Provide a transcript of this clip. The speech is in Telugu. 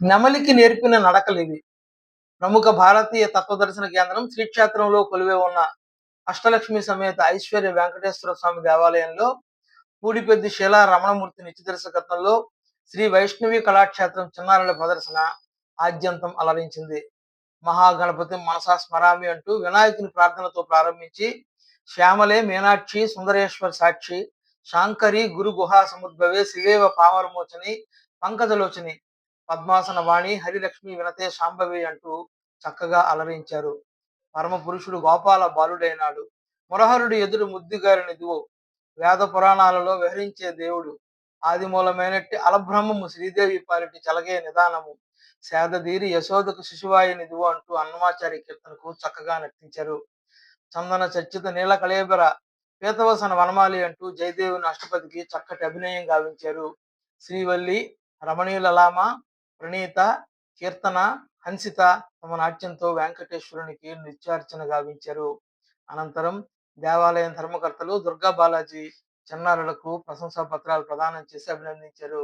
నెమలికి నేర్పిన నడకలివి ప్రముఖ భారతీయ తత్వదర్శన కేంద్రం శ్రీక్షేత్రంలో కొలివే ఉన్న అష్టలక్ష్మి సమేత ఐశ్వర్య వెంకటేశ్వర స్వామి దేవాలయంలో పూడిపెద్ది శిలా రమణమూర్తి నిత్య దర్శకత్వంలో శ్రీ వైష్ణవి కళాక్షేత్రం చిన్నారుల ప్రదర్శన ఆద్యంతం అలరించింది. మహాగణపతి మనసా స్మరామి అంటూ వినాయకుని ప్రార్థనతో ప్రారంభించి శ్యామలే మీనాక్షి సుందరేశ్వర సాక్షి శాంకరి గురు గుహా సముద్భవే శివేవ పావరమోచని పంకజలోచని పద్మాసన వాణి హరిలక్ష్మి వినతే శాంభవి అంటూ చక్కగా అలరించారు. పరమ పురుషుడు గోపాల బాలుడైనాడు. మురహరుడు ఎదురు ముద్దుగారిని దివో వేద పురాణాలలో విహరించే దేవుడు. ఆదిమూలమైనట్టి అలబ్రహ్మము శ్రీదేవి పాలిటి చలగే నిదానము. సేదదీరి యశోదకు శిశువాయి నిధువు అంటూ అన్నమాచారి కీర్తనకు చక్కగా నర్తించారు చందన చర్చిత నీల కళేబర పీతవసన వనమాలి అంటూ జయదేవుని అష్టపతికి చక్కటి అభినయం గావించారు. శ్రీవల్లి రమణీలలామ ప్రణీత కీర్తన హన్సిత తమ నాట్యంతో వెంకటేశ్వరునికి నిత్యార్చన గావించారు. అనంతరం దేవాలయం ధర్మకర్తలు దుర్గా బాలాజీ చిన్నారులకు ప్రశంసా పత్రాలు ప్రదానం చేసి అభినందించారు.